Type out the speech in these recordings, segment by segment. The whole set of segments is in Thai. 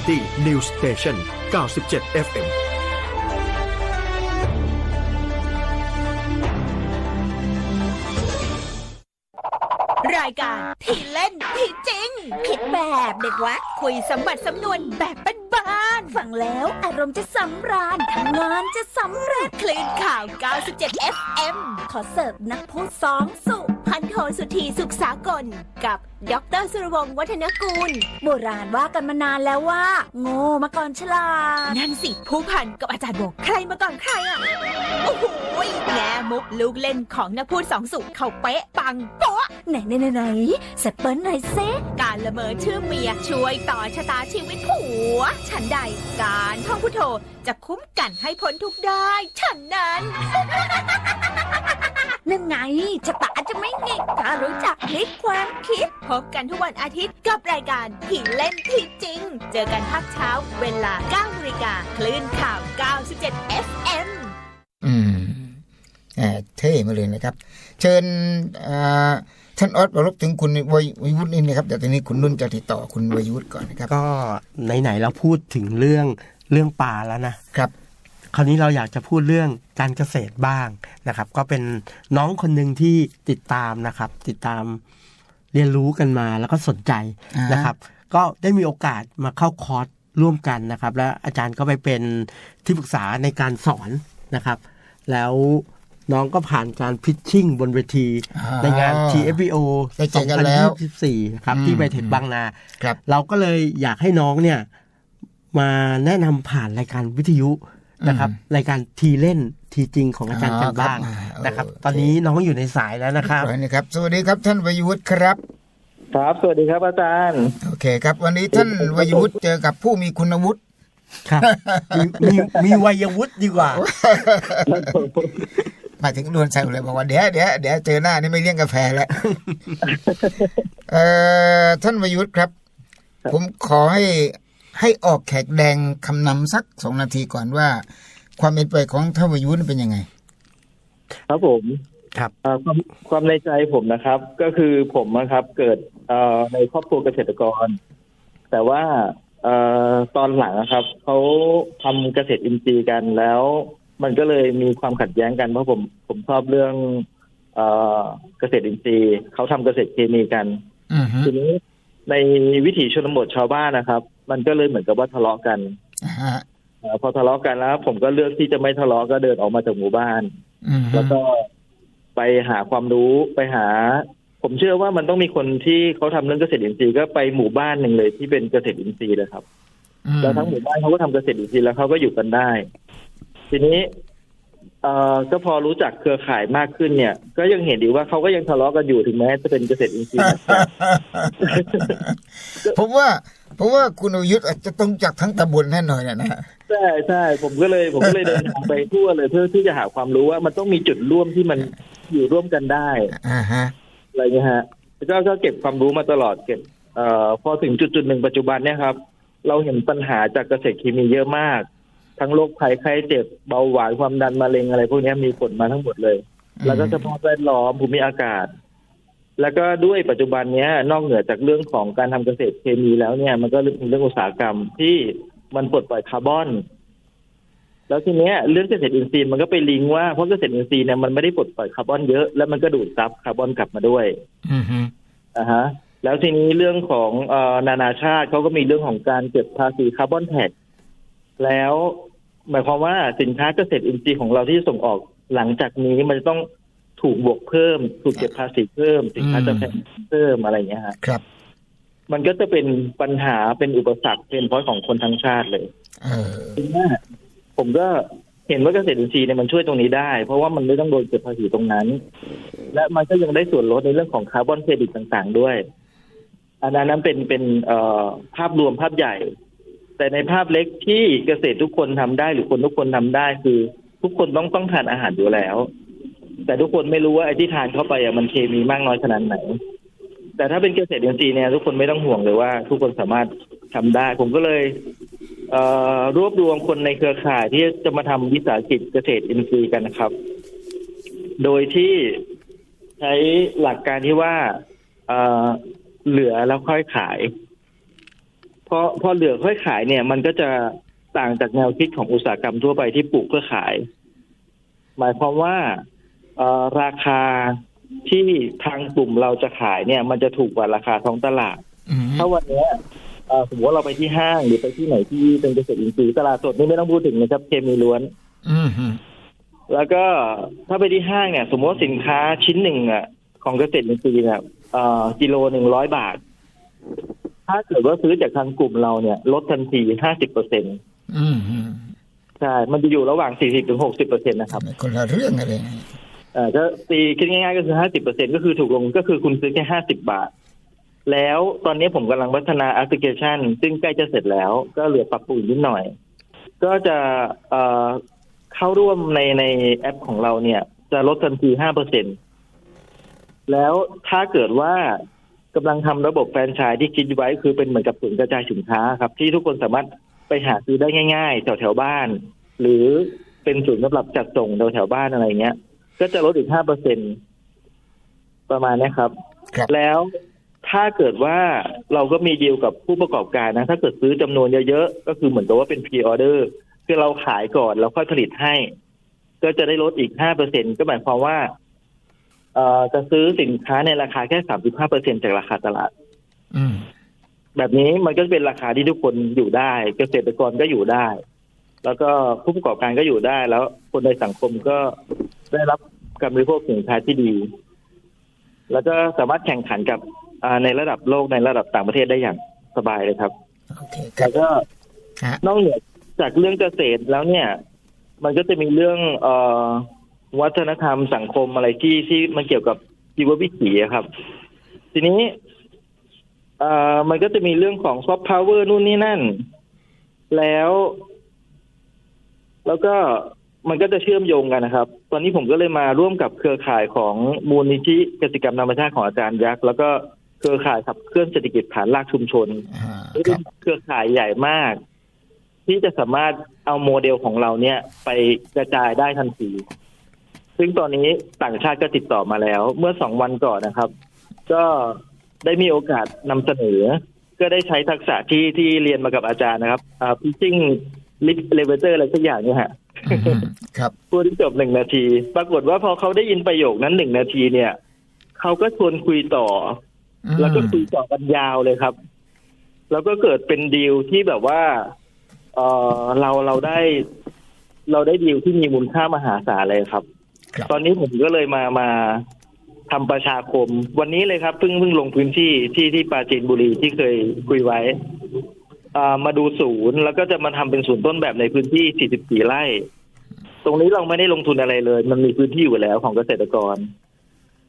Quality News Station 97 FM รายการที่เล่นที่จริง คิดแบบเด็กวัดคุยสมบัติสำนวนแบบบ้านๆฟังแล้วอารมณ์จะสำราญทำงานจะสำเร็จคลื่นข่าว 97 FM ขอเสิร์ฟนักพูดสองสุ พันโทสุธีสุขสากล กับดรสุรวงศ์วัฒนกูล โบราณว่ากันมานานแล้วว่า โง่มาก่อนฉลาดนั่นสิผู้พันกับอาจารย์โบกใครมาก่อนใครอะ โอ้โหแง่มุกลูกเล่นของนักพูดสองสุเขาเป๊ะปังโป๊ะไหนไหนไหนไหนสเปิ้ลหน่อยเซการละเมอชื่อเมียช่วยต่อชะตาชีวิตผัว ฉันใดการท่องพุทโธจะคุ้มกันให้พ้นทุกข์ได้ฉันนั้น นั่นไงชะตาจะไม่งิกถ้ารู้จักพลิกความคิด พบกันทุกวันอาทิตย์กับรายการที่เล่นที่จริง เจอกันภาคเช้า เวลา9นาฬิกาคลื่นข่าว 97 FM อืมอ่าเท่มาเลยนะครับ เชิญอ่าท่านออสประรบถึงคุณวัยวัยวุฒินี่นะครับแต่ตอนนี้คุณนุ่นจะติดต่อคุณวัยวุฒิก่อนนะครับ ก็ไหนๆเราพูดถึงเรื่องเรื่องป่าแล้วนะครับ คราวนี้เราอยากจะพูดเรื่องการเกษตรบ้างนะครับ ก็เป็นน้องคนหนึ่งที่ติดตามนะครับ ติดตามเรียนรู้กันมาแล้วก็สนใจอ่านนะครับ ก็ได้มีโอกาสมาเข้าคอร์สร่วมกันนะครับ แล้วอาจารย์ก็ไปเป็นที่ปรึกษาในการสอนนะครับ แล้วน้องก็ผ่านการพิชชิ่งบนเวทีอ่าในงาน TFBO ได้เจอกันแล้ว2024ครับอืมที่ไบเทคบางนาครับเราก็เลยอยากให้น้องเนี่ย มาแนะนำผ่านรายการวิทยุ นะครับรายการทีเล่นทีจริงของอาจารย์อ๋อกันบ้างครับอ่านะครับโอเคตอนนี้น้องอยู่ในสายแล้วนะครับขอให้นะครับ สวัสดีครับท่านวัยวุฒิครับ ครับ สวัสดีครับอาจารย์โอเคครับ วันนี้ท่านวัยวุฒิเจอกับผู้มีคุณวุฒิครับมีมีมีวัยวุฒิดีกว่าหมายถึงนวลใส่เลยบอกว่าเดี๋ยวเดี๋ยวเดี๋ยวเจอหน้านี่ไม่เลี้ยงกาแฟแล้วเอ่อท่านวัยวุฒิครับ ผมขอให้ ให้ออกแขกแดงคำนำสักสองนาทีก่อนว่า ความเป็นไปของท่านวัยวุฒิเป็นยังไง ครับผมครับเอ่อความความในใจผมนะครับ ก็คือผมนะครับ เกิดเอ่อในครอบครัวเกษตรกร แต่ว่าเอ่อตอนหลังนะครับเขาทำเกษตรอินทรีย์กันแล้ว มันก็เลยมีความขัดแย้งกันเพราะผมผมชอบเรื่องเอ่อเกษตรอินทรีย์เขาทำเกษตรเคมีกันอือฮึทีนี้ในวิถีชนบทชาวบ้านนะครับ มันก็เลยเหมือนกับว่าทะเลาะกันอ่าฮะเอ่อพอทะเลาะกันแล้วผมก็เลือกที่จะไม่ทะเลาะก็เดินออกมาจากหมู่บ้านอือฮึแล้วก็ไปหาความรู้ไปหา ผมเชื่อว่ามันต้องมีคนที่เขาทำเรื่องเกษตรอินทรีย์ก็ไปหมู่บ้านหนึ่งเลยที่เป็นเกษตรอินทรีย์เลยครับอืมแล้วทั้งหมู่บ้านเขาก็ทำเกษตรอินทรีย์แล้วเขาก็อยู่กันได้ ทีนี้เอ่อก็พอรู้จักเครือข่ายมากขึ้นเนี่ย ก็ยังเห็นดีว่าเขาก็ยังทะเลาะกันอยู่ถึงแม้จะเป็นเกษตรอินทรีย์เหมือน กันผมว่าผมว่าคุณวัยวุฒิอาจจะต้องจากทั้งตำบลแน่นอนนะนะใช่ใช่ผมก็เลยผมก็เลยเดินทางไปทั่วเลยเพื่อที่จะหาความรู้ว่ามันต้องมีจุดร่วมที่มันอยู่ร่วมกันได้อ่าฮะอะไรเงี้ยฮะแล้วก็ก็เก็บความรู้มาตลอดเก็บเอ่อพอถึงจุดจุดๆหนึ่งปัจจุบันเนี่ยครับ เราเห็นปัญหาจากเกษตรเคมีเยอะมาก ทั้งโรคภัยไข้เจ็บเบาหวานความดันมะเร็งอะไร พวกเนี้ยมีผลมาทั้งหมดเลย แล้วก็สภาพแวดล้อมภูมิอากาศ แล้วก็ด้วยปัจจุบันเนี้ยนอกเหนือจากเรื่องของการทำเกษตรเคมีแล้วเนี่ย มันก็เป็นเรื่องอุตสาหกรรมที่มันปลดปล่อยคาร์บอน แล้วทีเนี้ยเรื่องเกษตรอินทรีย์มันก็ไปลิงก์ว่าเพราะเกษตรอินทรีย์เนี่ยมันไม่ได้ปลดปล่อยคาร์บอนเยอะแล้วมันก็ดูดซับคาร์บอนกลับมาด้วยอือฮึอ่าฮะ แล้วทีนี้เรื่องของเอ่อนานาชาติเขาก็มีเรื่องของการเก็บภาษีคาร์บอนแท็กแล้วหมายความว่าสินค้าเกษตรอินทรีย์ของเราที่ส่งออกหลังจากนี้มันจะต้อง ถูกบวกเพิ่ม ถูกเก็บภาษีเพิ่ม สินค้าจะแพงเพิ่มอะไรอย่างเงี้ยฮะครับ มันก็จะเป็นปัญหาเป็นอุปสรรคเป็นเพราะของคนทั้งชาติเลยเออทีนี้ผมก็เห็นว่าเกษตรอินทรีย์เนี่ยมันช่วยตรงนี้ได้ เพราะว่ามันไม่ต้องโดนเก็บภาษีตรงนั้น และมันก็ยังได้ส่วนลดในเรื่องของคาร์บอนเครดิตต่างๆด้วย อันนั้นเป็นเป็นเอ่อภาพรวมภาพใหญ่ แต่ในภาพเล็กที่เกษตรทุกคนทำได้หรือคนทุกคนทำได้คือ ทุกคนต้องต้องทานอาหารอยู่แล้ว แต่ทุกคนไม่รู้ว่าไอ้ที่ทานเข้าไปอะมันเคมีมากน้อยขนาดไหน แต่ถ้าเป็นเกษตรอินทรีย์เนี่ยทุกคนไม่ต้องห่วงเลยว่า ทุกคนสามารถทำได้ ผมก็เลยเอ่อรวบรวมคนในเครือข่ายที่จะมาทำวิสาหกิจเกษตรอินทรีย์กันนะครับ โดยที่ใช้หลักการที่ว่าเอ่อเหลือแล้วค่อยขายพอพอเหลือค่อยขายเนี่ย มันก็จะต่างจากแนวคิดของอุตสาหกรรมทั่วไปที่ปลูกเพื่อขาย หมายความว่า ราคาที่ทางกลุ่มเราจะขายเนี่ย มันจะถูกกว่าราคาท้องตลาดอืมถ้าวันเนี้ยเอ่อสมมติว่าเราไปที่ห้างหรือไปที่ไหนที่เป็นเกษตรอินทรีย์ตลาดสดนี่ไม่ต้องพูดถึงนะครับเคมีล้วนอืมอืมแล้วก็ถ้าไปที่ห้างเนี่ย สมมติว่าสินค้าชิ้นหนึ่งอะของเกษตรอินทรีย์เนี่ยเอ่อกิโลหนึ่งร้อยบาท ถ้าเกิดว่าซื้อจากทางกลุ่มเราเนี่ย ลดทันทีห้าสิบเปอร์เซ็นอืมอืมใช่ มันจะอยู่ระหว่างสี่สิบถึงหกสิบเปอร์เซ็นนะครับ คนละเรื่องอะไร เออก็ตีคิดง่ายๆก็คือห้าสิบเปอร์เซ็นก็คือถูกลงก็คือคุณซื้อแค่ห้าสิบบาท แล้วตอนนี้ผมกำลังพัฒนาแอปพลิเคชัน ซึ่งใกล้จะเสร็จแล้ว ก็เหลือปรับปรุงนิดหน่อย ก็จะเอ่อเข้าร่วมในในแอปของเราเนี่ย จะลดทันทีห้าเปอร์เซ็นแล้วถ้าเกิดว่ากำลังทำระบบแฟรนไชส์ที่คิดไว้คือเป็นเหมือนกับศูนย์กระจายสินค้าครับ ที่ทุกคนสามารถไปหาซื้อได้ง่าย ๆ แถวแถวบ้าน หรือเป็นศูนย์สำหรับจัดส่งแถวแถวบ้านอะไรเงี้ย ก็จะลดอีกห้าเปอร์เซ็นประมาณเนี้ยครับครับ แล้วถ้าเกิดว่าเราก็มีดีลกับผู้ประกอบการนะ ถ้าเกิดซื้อจำนวนเยอะๆ ก็คือเหมือนกับว่าเป็นพรีออเดอร์คือเราขายก่อนแล้วค่อยผลิตให้ ก็จะได้ลดอีกห้าเปอร์เซ็นก็หมายความว่าเอ่อจะซื้อสินค้าในราคาแค่สามสิบห้าเปอร์เซ็นจากราคาตลาดอืมแบบนี้มันก็เป็นราคาที่ทุกคนอยู่ได้ เกษตรกรก็อยู่ได้ แล้วก็ผู้ประกอบการก็อยู่ได้ แล้วคนในสังคมก็ได้รับการบริโภคสินค้าที่ดี แล้วก็สามารถแข่งขันกับอ่าในระดับโลกในระดับต่างประเทศได้อย่างสบายเลยครับโอเคครัแล้บวก็ฮะนอกเหนือจากเรื่องเกษตรแล้วเนี่ย มันก็จะมีเรื่องเอ่อวัฒนธรรมสังคมอะไรที่ที่มันเกี่ยวกับชีววิถีอะครับ ทีนี้เอ่อมันก็จะมีเรื่องของซอฟต์พาวเวอร์นู่นนี่นั่น แล้ว แล้วก็มันก็จะเชื่อมโยงกันนะครับ ตอนนี้ผมก็เลยมาร่วมกับเครือข่ายของมูลนิธิกสิกรรมธรรมชาติของอาจารย์ยักษ์แล้วก็เครือข่ายขับเคลื่อนเศรษฐกิจฐานรากชุมชนอ่านี่คเป็รันบเครือข่ายใหญ่มาก ที่จะสามารถเอาโมเดลของเราเนี่ย ไปกระจายได้ทันที ซึ่งตอนนี้ต่างชาติก็ติดต่อมาแล้ว เมื่อสองวันก่อนนะครับ ก็ได้มีโอกาสนำเสนอ ก็ได้ใช้ทักษะที่ที่เรียนมากับอาจารย์นะครับอ่าพิชิ่ง ลิฟเลเวเตอร์อะไรสักอย่างเนี่ยฮะอืมครับพูดที่จบหนึ่งนาที ปรากฏว่าพอเขาได้ยินประโยคนั้นหนึ่งนาทีเนี่ยเขาก็ชวนคุยต่ออืมแล้วก็คุยต่อกันยาวเลยครับ แล้วก็เกิดเป็นดีลที่แบบว่า เออเราเราได้ เราได้ดีลที่มีมูลค่ามหาศาลเลยครับครับตอนนี้ผมก็เลยมามาทำประชาคม วันนี้เลยครับเพิ่งเพิ่งลงพื้นที่ที่ที่ปราจีนบุรีที่เคยคุยไว้อ่า มาดูศูนย์แล้วก็จะมาทำเป็นศูนย์ต้นแบบในพื้นที่ 44 ไร่ ตรงนี้เราไม่ได้ลงทุนอะไรเลย มันมีพื้นที่อยู่แล้วของเกษตรกร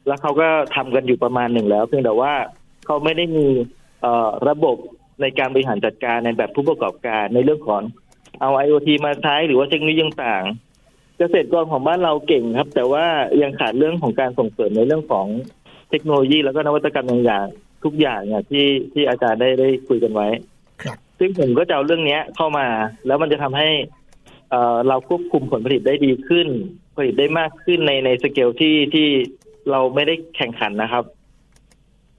แล้วเขาก็ทำกันอยู่ประมาณหนึ่งแล้ว เพียงแต่ว่าเขาไม่ได้มีระบบในการบริหารจัดการในแบบผู้ประกอบการในเรื่องของเอา IoT มาใช้หรือว่าเทคโนโลยีต่างๆ เกษตรกรของบ้านเราเก่งครับ แต่ว่ายังขาดเรื่องของการส่งเสริมในเรื่องของเทคโนโลยี แล้วก็นวัตกรรมอย่างๆทุกอย่างเนี่ยที่ที่อาจารย์ได้ได้คุยกันไว้ ซึ่งผมก็จะเอาเรื่องเนี้ยเข้ามา แล้วมันจะทำให้เอเราควบคุมผลผลิตได้ดีขึ้น ผลิตได้มากขึ้นในในสเกลที่ที่เราไม่ได้แข่งขันนะครับ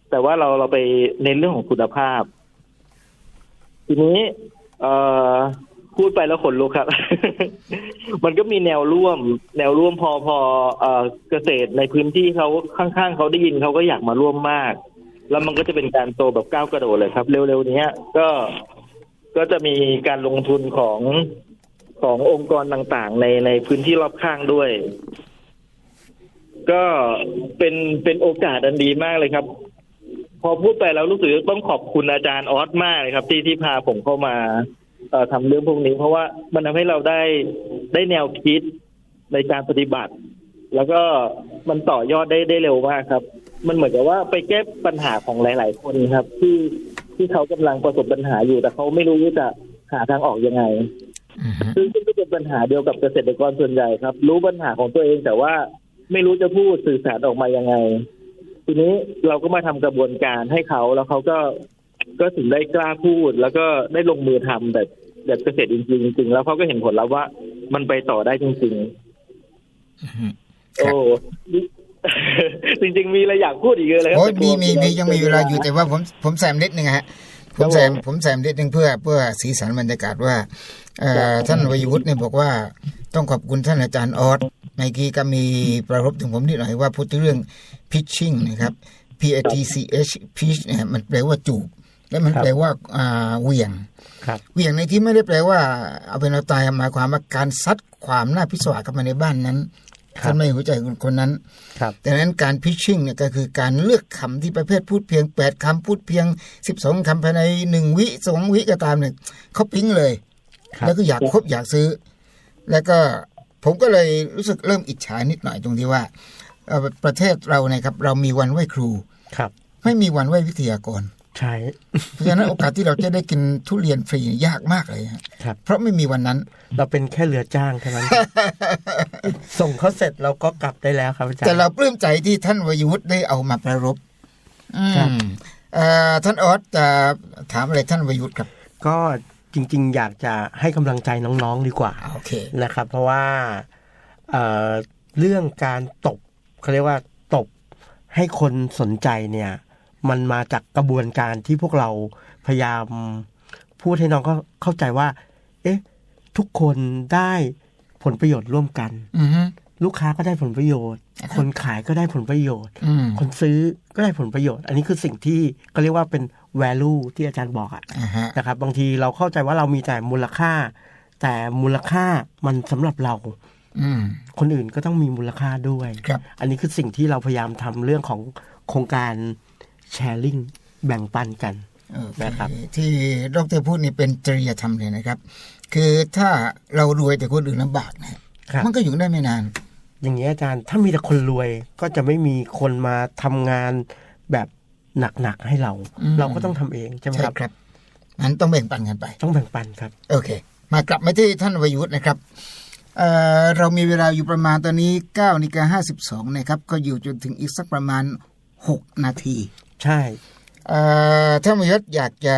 แต่ว่าเราเราไปในนเรื่องของคุณภาพ ทีนี้เอพูดไปแล้วขนลุกครับ มันก็มีแนวร่วม แนวร่วมพอพอเอเกษตรในพื้นที่เขาข้างๆเขาได้ยินเขาก็อยากมาร่วมมาก แล้วมันก็จะเป็นการโตแบบก้าวกระโดดเลยครับ เร็วๆนี้ก็ ก็จะมีการลงทุนของขององค์กรต่างๆ ในในพื้นที่รอบข้างด้วย ก็เป็นเป็นโอกาสอันดีมากเลยครับ พอพูดไปแล้วรู้สึกต้องขอบคุณอาจารย์ออสมากเลยครับ ที่ที่พาผมเข้ามาเอ่อทำเรื่องพวกนี้ เพราะว่ามันทำให้เราได้ได้แนวคิดในการปฏิบัติ แล้วก็มันต่อยอดได้ได้เร็วมากครับ มันเหมือนกับว่าไปแก้ปัญหาของหลาย ๆ คนครับ ที่ ที่เขากำลังประสบปัญหาอยู่แต่เขาไม่รู้ว่าจะหาทางออกยังไงอืมซึ่งซึ่งก็เป็นปัญหาเดียวกับเกษตรกรส่วนใหญ่ครับ รู้ปัญหาของตัวเองแต่ว่าไม่รู้จะพูดสื่อสารออกมายังไง ทีนี้เราก็มาทำกระบวนการให้เขาแล้วเขาก็ก็ถึงได้กล้าพูด แล้วก็ได้ลงมือทำแบบแบบเกษตรจริงๆจริงๆแล้วเขาก็เห็นผลแล้วว่ามันไปต่อได้จริงอืมๆโอ้ จริงๆมีอะไรอยากพูดอีกเยอะเลยครับโอ้ยแต่กลัมีวมีมียังมีเวลาอยู่แต่ว่าผมผมแซมนิดนึงฮะผมแซมผมแซมนิดนึงเพื่อเพื่อสีสันบรรยากาศว่าเอ่อท่านวยวุฒิเนี่ยบอกว่าต้องขอบคุณท่านอาจารย์ออสในกี้ก็มีประรบถึงผมนิดหน่อยว่าพูดถึงเรื่อง pitching นะครับ P A T C H pitch เนี่ยมันแปลว่าจูบและมันครับแปลว่าอ่าเหวี่ยงครับเหวี่ยงในที่ไม่ได้แปลว่า เอาเป็นเอาตายหมายความว่าการซัดความน่าพิศวาสเข้ามาในบ้านนั้น ครับท่านไม่หัวใจคนคนนั้นครับดังนั้นการพิชชิ่งเนี่ยก็คือการเลือกคำที่ประเภทพูดเพียง 8คำพูดเพียง 12คำภายใน 1 วิสองวิก็ตามเนี่ยเขาปิ๊งเลยครับแล้วก็อยากคบอยากซื้อ แล้วก็ผมก็เลยรู้สึกเริ่มอิจฉานิดหน่อยตรงที่ว่าเอ่อประเทศเราเนี่ยครับ เรามีวันไหว้ครูครับ ไม่มีวันไหว้วิทยากร ใช่เพราะฉะนั้นโอกาสที่เราจะได้กินทุเรียนฟรียากมากเลยฮะครับ เพราะไม่มีวันนั้น เราเป็นแค่เรือจ้างเท่านั้น ส่งเขาเสร็จเราก็กลับได้แล้วครับอาจารย์แต่เราปลื้มใจที่ท่านวยุทธ์ได้เอามาประรบอืครับมเอ่อท่านออสจะถามอะไรท่านวยุทธ์ครับ ก็จริง ๆ อยากจะให้กำลังใจน้องๆดีกว่าโอเคนะครับ เพราะว่าเอ่อเรื่องการตบเขาเรียกว่าตบให้คนสนใจเนี่ย มันมาจากกระบวนการที่พวกเราพยายามพูดให้น้องก็เข้าใจว่า เอ๊ะ ทุกคนได้ผลประโยชน์ร่วมกันอือฮึลูกค้าก็ได้ผลประโยชน์ คนขายก็ได้ผลประโยชน์อืมคนซื้อก็ได้ผลประโยชน์ อันนี้คือสิ่งที่ก็เรียกว่าเป็น value ที่อาจารย์บอกอะอ่าฮะนะครับ บางทีเราเข้าใจว่าเรามีแต่มูลค่า แต่มูลค่ามันสำหรับเราอืมคนอื่นก็ต้องมีมูลค่าด้วยครับอันนี้คือสิ่งที่เราพยายามทำเรื่องของโครงการ แชร์ลิงแบ่งปันกันโอเคนะครับที่ดรพูดนี่เป็นจริยธรรมเลยนะครับ คือถ้าเรารวยแต่คนอื่นลำบากเนะครับมันก็อยู่ได้ไม่นาน อย่างนี้ยอาจารย์ถ้ามีแต่คนรวยก็จะไม่มีคนมาทำงานแบบหนักๆให้เราอืมเราก็ต้องทำเองใช่ไหมใช่ครับครับนั้นต้องแบ่งปันกันไป ต้องแบ่งปันครับ โอเค มากลับมาที่ท่านวยุทธ์นะครับเอ่อเรามีเวลาอยู่ประมาณตอนนี้9นาฬิกา52นะครับ ก็อยู่จนถึงอีกสักประมาณ 6 นาที ใช่เอ่อท่านวยุทธ์อยากจะ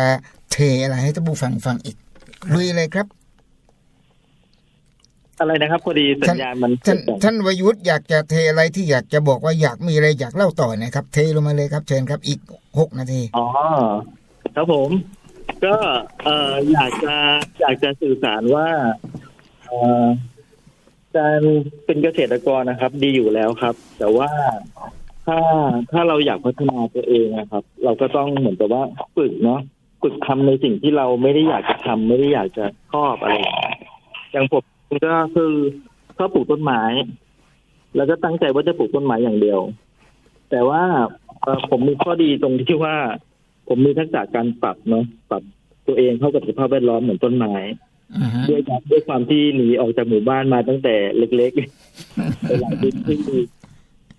เทอะไรให้ท่านผู้ฟังฟังอีกลุยเลยครับ อะไรนะครับพอดีสัญญาณมันท่านท่านวยุทธ์อยากจะเทอะไรที่อยากจะบอกว่าอยากมีอะไรอยากเล่าต่อนะครับ เทลงมาเลยครับ เชิญครับ อีก6นาทีอ๋อครับผม ก็เอ่ออยากจะอยากจะสื่อสารว่าเอ่อการเป็นเกษตรกรนะครับ ดีอยู่แล้วครับ แต่ว่า ถ้าถ้าเราอยากพัฒนาตัวเองนะครับ เราก็ต้องเหมือนกับว่าฝึกเนาะฝึกทำในสิ่งที่เราไม่ได้อยากจะทำไม่ได้อยากจะชอบอะไรอย่างเงี้ยอย่างผมก็คือชอบปลูกต้นไม้ แล้วก็ตั้งใจว่าจะปลูกต้นไม้อย่างเดียว แต่ว่าเอ่อผมมีข้อดีตรงที่ว่า ผมมีทักษะการปรับเนาะปรับตัวเองเข้ากับสภาพแวดล้อมเหมือนต้นไม้อือฮึด้วยความด้วยความที่หนีออกจากหมู่บ้านมาตั้งแต่เล็กๆไปหลายพื้นที่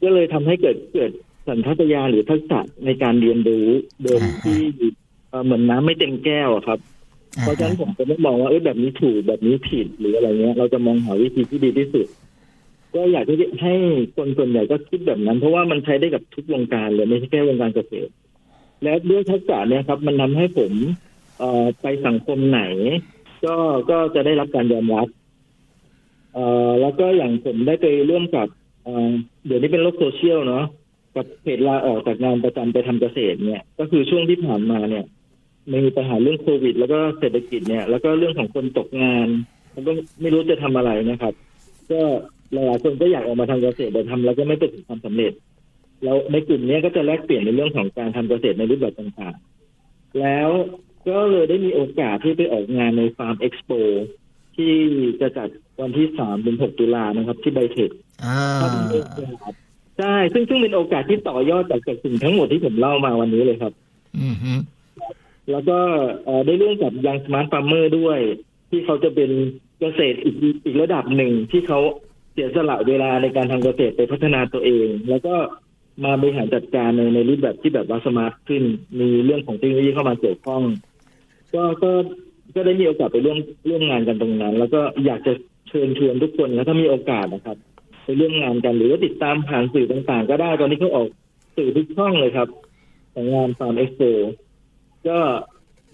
ก็เลยทำให้เกิดเกิดสัญชาตญาณหรือทักษะในการเรียนรู้โดยที่เอ่อเหมือนน้ำไม่เต็มแก้วอะครับ เพราะฉะนั้นผมจะไม่มองว่าเอ้ยแบบนี้ถูกแบบนี้ผิดหรืออะไรเงี้ย เราจะมองหาวิธีที่ดีที่สุด ก็อยากที่จะให้คนส่วนใหญ่ก็คิดแบบนั้น เพราะว่ามันใช้ได้กับทุกวงการเลยไม่ใช่แค่วงการเกษตร และด้วยทักษะเนี่ยครับ มันทำให้ผมเอ่อไปสังคมไหน ก็ก็จะได้รับการยอมรับเอ่อแล้วก็อย่างผมได้ไปร่วมกับ เดี๋ยวนี้เป็นโลกโซเชียลเนาะกับเพจลาออกจากงานประจำไปทำเกษตรเนี่ย ก็คือช่วงที่ผ่านมาเนี่ยมีปัญหาเรื่องโควิด แล้วก็เศรษฐกิจเนี่ย แล้วก็เรื่องของคนตกงานมันก็ไม่รู้จะทำอะไรนะครับ ก็หลายคนก็อยากออกมาทำเกษตรแต่ทำแล้วก็ไม่ประสบความสำเร็จเราในกลุ่มนี้ก็จะแลกเปลี่ยนในเรื่องของการทำเกษตรในรูปแบบต่างๆ แล้วก็เลยได้มีโอกาสที่ไปออกงานในฟาร์มเอ็กซ์โป ที่จะจัดวันที่สามถึงหกตุลานะครับ ที่ไบเทคอ่าใช่ซึ่งซึ่งเป็นโอกาสที่ต่อยอดจากจากสิ่งทั้งหมดที่ผมเล่ามาวันนี้เลยครับ อือฮึแล้วก็เอ่อได้ร่วมกับยังสมาร์ทฟาร์มเมอร์ด้วย ที่เขาจะเป็นเกษตรอีกอีกระดับหนึ่งที่เขาเสียสละเวลาในการทำเกษตรไปพัฒนาตัวเอง แล้วก็มาบริหารจัดการในในรูปแบบที่แบบว่าสมาร์ทขึ้น มีเรื่องของเทคโนโลยีเข้ามาเกี่ยวข้อง ก็ก็ ก็ได้มีโอกาสไปร่วมร่วมงานกันตรงนั้น แล้วก็อยากจะเชิญชวนทุกคนแล้วถ้ามีโอกาสนะครับไปร่วมงานกันหรือว่าติดตามผ่านสื่อต่างๆ ก็ได้ตอนนี้เขาออกสื่อทุกช่องเลยครับของงานฟาร์มเอ็กโปก็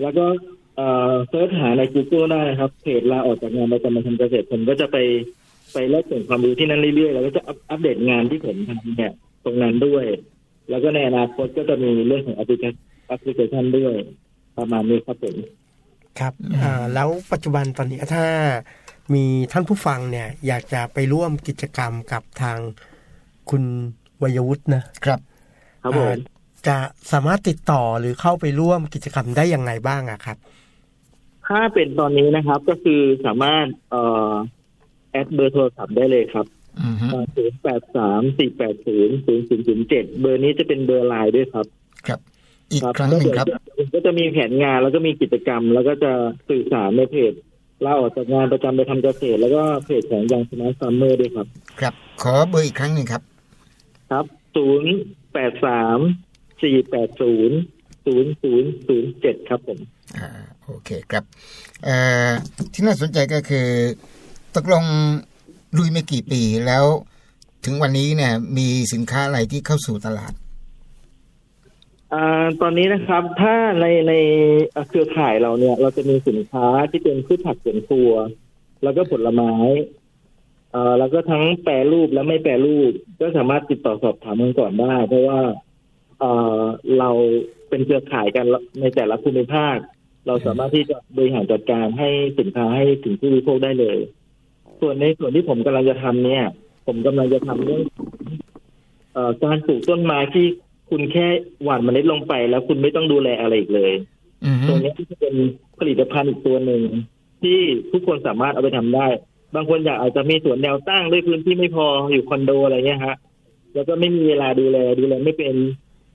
แล้วก็เอ่อเสิร์ชหาใน Google ได้นะครับเพจลาออกจากงานประจำมาทำเกษตรผมก็จะไปไปแลกเปลี่ยนความรู้ที่นั่นเรื่อยๆ แล้วก็จะอัปเดตงานที่ผมทำเนี่ยตรงนั้นด้วย แล้วก็ในอนาคตก็จะมีเรื่องของแอปพลิเคชันด้วย ประมาณนี้ครับผม ครับอ่าแล้วปัจจุบันตอนนี้ถ้ามีท่านผู้ฟังเนี่ย อยากจะไปร่วมกิจกรรมกับทางคุณวัยวุฒินะครับ ครับผมอ่าจะสามารถติดต่อหรือเข้าไปร่วมกิจกรรมได้ยังไงบ้างอะครับ ถ้าเป็นตอนนี้นะครับก็คือสามารถเอ่อแอดเบอร์โทรศัพท์ได้เลยครับอือฮึศูนย์แปดสามสี่แปดศูนย์ศูนย์ศูนย์ศูนย์เจ็ดเบอร์นี้จะเป็นเบอร์ไลน์ด้วยครับ ครับ อีกครั้งหนึ่งครับผมก็จะมีแผนงานแล้วก็มีกิจกรรม แล้วก็จะสื่อสารในเพจลาออกจากงานประจำไปทำเกษตร แล้วก็เพจของยังสมาร์ทซัมเมอร์ด้วยครับ ครับ ขอเบอร์อีกครั้งหนึ่งครับ ครับศูนย์แปดสามสี่แปดศูนย์ศูนย์ศูนย์ศูนย์เจ็ดครับผมอ่าโอเคครับเอ่อที่น่าสนใจก็คือ ตกลงลุยไม่กี่ปีแล้ว ถึงวันนี้เนี่ยมีสินค้าอะไรที่เข้าสู่ตลาด อ่าตอนนี้นะครับถ้าในในเครือข่ายเราเนี่ย เราจะมีสินค้าที่เป็นพืชผักสวนครัว แล้วก็ผลไม้เอ่อแล้วก็ทั้งแปรรูปและไม่แปรรูป ก็สามารถติดต่อสอบถามกันก่อนได้ เพราะว่าเอ่อเราเป็นเครือข่ายกันในแต่ละภูมิภาค เราสามารถที่จะบริหารจัดการให้สินค้าให้ถึงผู้บริโภคได้เลย ส่วนในส่วนที่ผมกำลังจะทำเนี่ย ผมกำลังจะทำเรื่องการปลูกต้นไม้ที่ คุณแค่หว่านเมล็ดลงไป แล้วคุณไม่ต้องดูแลอะไรอีกเลยอือฮึตัวนี้ที่จะเป็นผลิตภัณฑ์อีกตัวหนึ่งที่ทุกคนสามารถเอาไปทำได้ บางคนอยากอาจจะมีสวนแนวตั้งด้วยพื้นที่ไม่พออยู่คอนโดอะไรเงี้ยฮะ แล้วก็ไม่มีเวลาดูแลดูแลไม่เป็น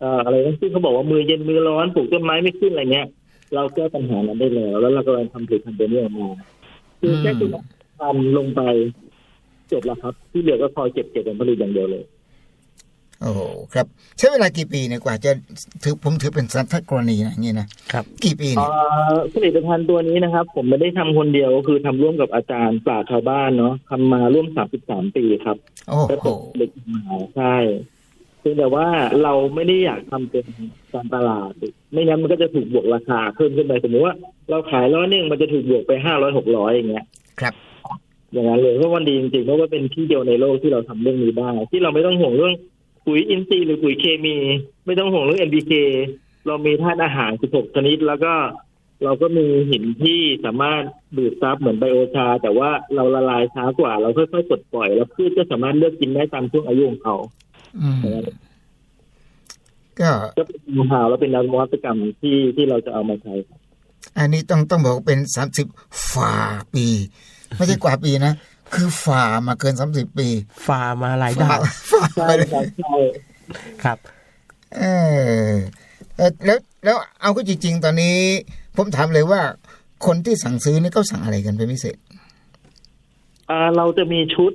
เอ่ออะไรนะที่เขาบอกว่ามือเย็นมือร้อนปลูกต้นไม้ไม่ขึ้นอะไรเงี้ย เราแก้ปัญหานั้นได้แล้วแล้วเรากำลังทำผลิตภัณฑ์ตัวนี้ออกมาคือแค่คุณทำลงไปจบแล้วครับ ที่เหลือก็คอยเก็บเก็บผลผลิตอย่างเดียวเลย โอ้โหครับ ใช้เวลากี่ปีเนี่ยกว่าจะถือผมถือเป็นสัตว์กรณีนะอย่างนี้นะครับ กี่ปีเอ่เนี่ยอผลิตภัณฑ์ตัวนี้นะครับ ผมไม่ได้ทำคนเดียวก็คือทำร่วมกับอาจารย์ปราชญ์ชาวบ้านเนาะทำมาร่วม33ปีครับโอ้แล้วโหตกเด็กมาใช่เพียงแต่ว่าเราไม่ได้อยากทำเป็นการตลาด ไม่งั้นมันก็จะถูกบวกราคาเพิ่มขึ้นไปสมมติว่าเราขายร้อยหนึ่งมันจะถูกบวกไปห้าร้อยหกร้อยอย่างเงี้ยครับอย่างนั้นเลยเพราะวันดีจริงๆเพราะว่าเป็นที่เดียวในโลกที่เราทำเรื่องนี้ได้ที่เราไม่ต้องห่วงเรื่อง ปุ๋ยอินทรีย์หรือปุ๋ยเคมี ไม่ต้องห่วงเรื่อง NPK เรามีธาตุอาหาร 16 ชนิด แล้วก็เราก็มีหินที่สามารถดูดซับเหมือนไบโอชา แต่ว่าเราละลายช้ากว่า เราค่อยๆปลดปล่อยแล้วพืชก็สามารถเลือกกินได้ตามช่วงอายุของเขาอืมก็ก็เป็นมหาแล้วเป็นนวัตกรรมที่ที่เราจะเอามาใช้ครับอันนี้ต้องต้องบอกว่าเป็นสามสิบฝ่าปี ไม่ใช่กว่าปีนะ คือฝ่ามาเกินสามสิบปีฟามาหลายฝ่าดาวฝ่าใช่ไปเลยครับใช่ครับเออเอ่อแล้วแล้วเอาก็จริง ๆ ตอนนี้ ผมถามเลยว่า คนที่สั่งซื้อนี่เขาสั่งอะไรกันเป็นพิเศษอ่าเราจะมีชุด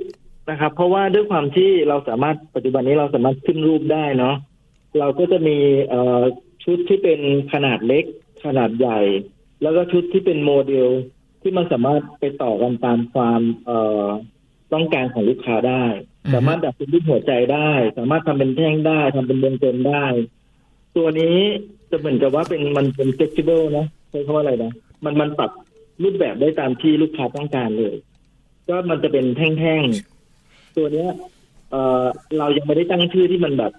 นะครับ เพราะว่าด้วยความที่เราสามารถปัจจุบันนี้เราสามารถขึ้นรูปได้เนาะเราก็จะมีเอ่อชุดที่เป็นขนาดเล็ก ขนาดใหญ่ แล้วก็ชุดที่เป็นโมเดล ที่มันสามารถไปต่อกันตามความเอ่อต้องการของลูกค้าได้อือฮึสามารถดัดเป็นรูปหัวใจได้ สามารถทำเป็นแท่งได้ทำเป็นวงกลมได้ ตัวนี้จะเหมือนกับว่าเป็นมันเป็น flexible นะใช้คำว่าอะไรนะมันมันปรับรูปแบบได้ตามที่ลูกค้าต้องการเลย ก็มันจะเป็นแท่งๆ ตัวเนี้ยเอ่อเรายังไม่ได้ตั้งชื่อที่มันแบบ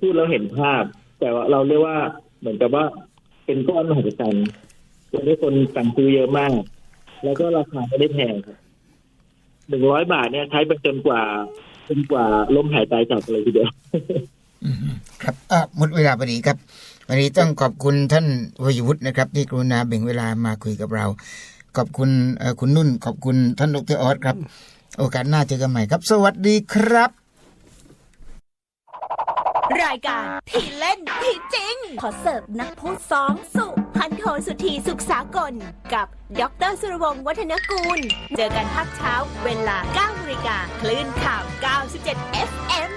พูดแล้วเห็นภาพ แต่ว่าเราเรียกว่าเหมือนกับว่าเป็นก้อนมหัศจรรย์ตัวนี้คนสั่งซื้อเยอะมาก แล้วก็ราคาไม่ได้แพงครับหนึ่งร้อยบาทเนี่ยใช้ไปจนกว่าจนกว่าลมหายใจจับเลยทีเดียวอืมครับอะหมดเวลาพอดีครับ วันนี้ต้องขอบคุณท่านวยวุฒินะครับ ที่กรุณาแบ่งเวลามาคุยกับเรา ขอบคุณเอ่อคุณนุ่น ขอบคุณท่านดรออสครับ โอกาสหน้าเจอกันใหม่ครับ สวัสดีครับ รายการที่เล่นที่จริง ขอเสิร์ฟนักพูดสองสุ พันโทสุธีสุขสากล กับดรสุรวงศ์วัฒนกูล เจอกันพักเช้า เวลา9นาฬิกาคลื่นข่าว 97 FM